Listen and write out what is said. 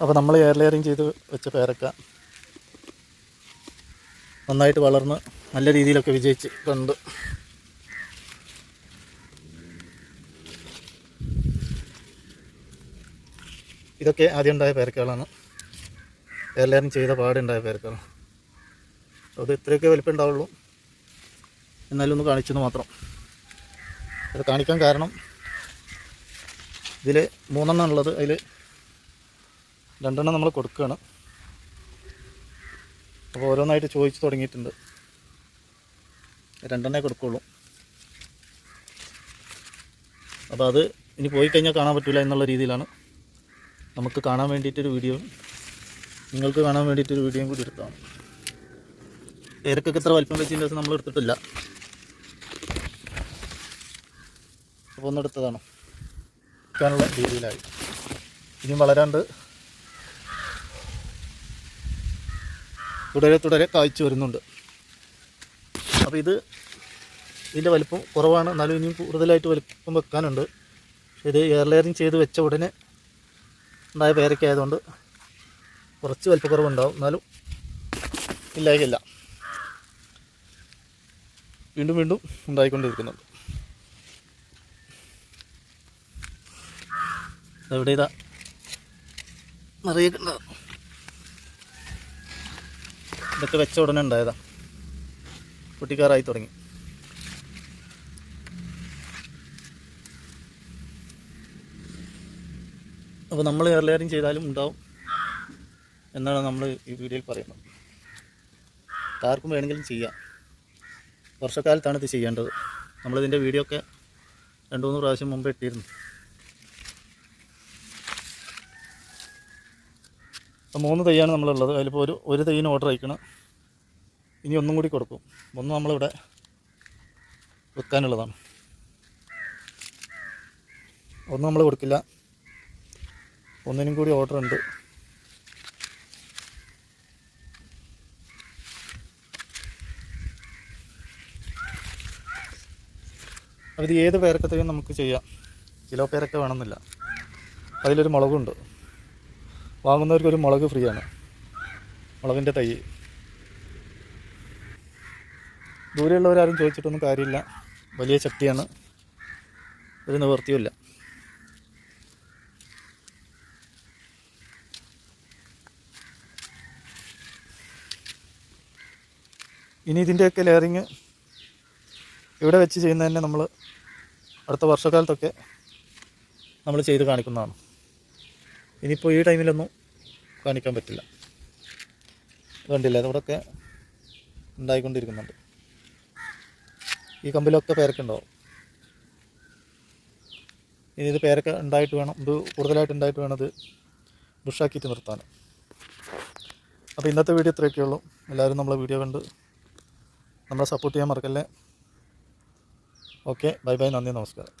അപ്പോൾ നമ്മൾ air layering ചെയ്ത് വെച്ച പേരക്ക നന്നായിട്ട് വളർന്ന് നല്ല രീതിയിലൊക്കെ വിജയിച്ച് കണ്ട്. ഇതൊക്കെ ആദ്യം ഉണ്ടായ പേരക്കകളാണ്. എയർ ലെയറിങ് ചെയ്ത പാടുണ്ടായ പേരക്കകൾ അത് ഇത്രയൊക്കെ വലിപ്പം ഉണ്ടാവുള്ളൂ. എന്നാലും ഒന്ന് കാണിച്ചെന്ന് മാത്രം. ഇത് കാണിക്കാൻ കാരണം ഇതിൽ മൂന്നെണ്ണം ഉള്ളത്. അതിൽ രണ്ടെണ്ണം നമ്മൾ കൊടുക്കുകയാണ്. അപ്പോൾ ഓരോന്നായിട്ട് ചോദിച്ചു തുടങ്ങിയിട്ടുണ്ട്. രണ്ടെണ്ണേ കൊടുക്കുള്ളൂ. അപ്പോൾ അത് ഇനി പോയി കഴിഞ്ഞാൽ കാണാൻ പറ്റില്ല എന്നുള്ള രീതിയിലാണ്. നമുക്ക് കാണാൻ വേണ്ടിയിട്ടൊരു വീഡിയോ നിങ്ങൾക്ക് കാണാൻ വേണ്ടിയിട്ടൊരു വീഡിയോയും കൂടി എടുക്കാം. പേരക്കൊക്കെ ഇത്ര വലിപ്പം വെച്ചതിന്റെ ദിവസം നമ്മൾ എടുത്തിട്ടില്ല. അപ്പോൾ ഒന്നെടുത്തതാണ്. എടുക്കാനുള്ള രീതിയിലായി. ഇനിയും വളരാണ്ട് തുടരെ തുടരെ കായ്ച്ചു വരുന്നുണ്ട്. അപ്പോൾ ഇത് ഇതിന്റെ വലിപ്പം കുറവാണ്. എന്നാലും ഇനിയും കൂടുതലായിട്ട് വലിപ്പം വെക്കാനുണ്ട്. പക്ഷേ ഇത് എയർ ലെയറിങ് ചെയ്ത് വെച്ച ഉടനെ ഉണ്ടായ പേരൊക്കെ ആയതുകൊണ്ട് കുറച്ച് വലിപ്പക്കുറവുണ്ടാവും. എന്നാലും ഇല്ലായില്ല വീണ്ടും വീണ്ടും ഉണ്ടായിക്കൊണ്ടിരിക്കുന്നുണ്ട്. എവിടെ ഇതാ നിറയെ ഉണ്ടാവും ഇതൊക്കെ വെച്ച ഉടനെ ഉണ്ടായതാ. കുട്ടിക്കാറായി തുടങ്ങി. അപ്പോൾ നമ്മൾ എയർ ചെയ്താലും ഉണ്ടാവും എന്നാണ് നമ്മൾ ഈ വീഡിയോയിൽ പറയുന്നത്. ആർക്കും വേണമെങ്കിലും ചെയ്യാം. വർഷക്കാലത്താണ് ഇത് ചെയ്യേണ്ടത്. നമ്മളിതിന്റെ വീഡിയോ ഒക്കെ രണ്ട് മൂന്ന് പ്രാവശ്യം മുമ്പ് ഇട്ടിരുന്നു. മൂന്ന് തൈയാണ് നമ്മളുള്ളത്. അതിലിപ്പോൾ ഒരു ഒരു തൈയിന് ഓർഡർ അയക്കണം. ഇനി ഒന്നും കൂടി കൊടുക്കും. ഒന്ന് നമ്മളിവിടെ വെക്കാനുള്ളതാണ് ഒന്നും നമ്മൾ കൊടുക്കില്ല. ഒന്നിനും കൂടി ഓർഡർ ഉണ്ട്. ഇത് ഏത് പേരക്കത്തെയും നമുക്ക് ചെയ്യാം. കിലോ പേരക്ക വേണമെന്നില്ല. അതിലൊരു മുളകുണ്ട്. വാങ്ങുന്നവർക്ക് ഒരു മുളക് ഫ്രീ ആണ് മുളകിന്റെ തൈ. ദൂരെയുള്ളവരാരും ചോദിച്ചിട്ടൊന്നും കാര്യമില്ല. വലിയ ശക്തിയാണ് ഒരു നിവൃത്തിയുമില്ല. ഇനി ഇതിന്റെയൊക്കെ ലെയറിങ് ഇവിടെ വെച്ച് ചെയ്യുന്നതന്നെ നമ്മൾ അടുത്ത വർഷക്കാലത്തൊക്കെ നമ്മൾ ചെയ്ത് കാണിക്കുന്നതാണ്. ഇനിയിപ്പോൾ ഈ ടൈമിലൊന്നും കാണിക്കാൻ പറ്റില്ല. കണ്ടില്ല? അതവിടെയൊക്കെ ഉണ്ടായിക്കൊണ്ടിരിക്കുന്നുണ്ട്. ഈ കമ്പിലൊക്കെ പേരക്കുണ്ടാവും ഇനി ഇത് പേരക്ക ഉണ്ടായിട്ട് വേണം ഇത് കൂടുതലായിട്ട് ഉണ്ടായിട്ട് വേണം ഇത് ബുഷാക്കിയിട്ട് നിർത്താൻ. അപ്പോൾ ഇന്നത്തെ വീഡിയോ ഇത്രയൊക്കെ ഉള്ളൂ. എല്ലാവരും നമ്മളെ വീഡിയോ കണ്ട് നമ്മളെ സപ്പോർട്ട് ചെയ്യാൻ മറക്കല്ലേ. ഓക്കെ ബൈ ബൈ നന്ദി നമസ്കാരം.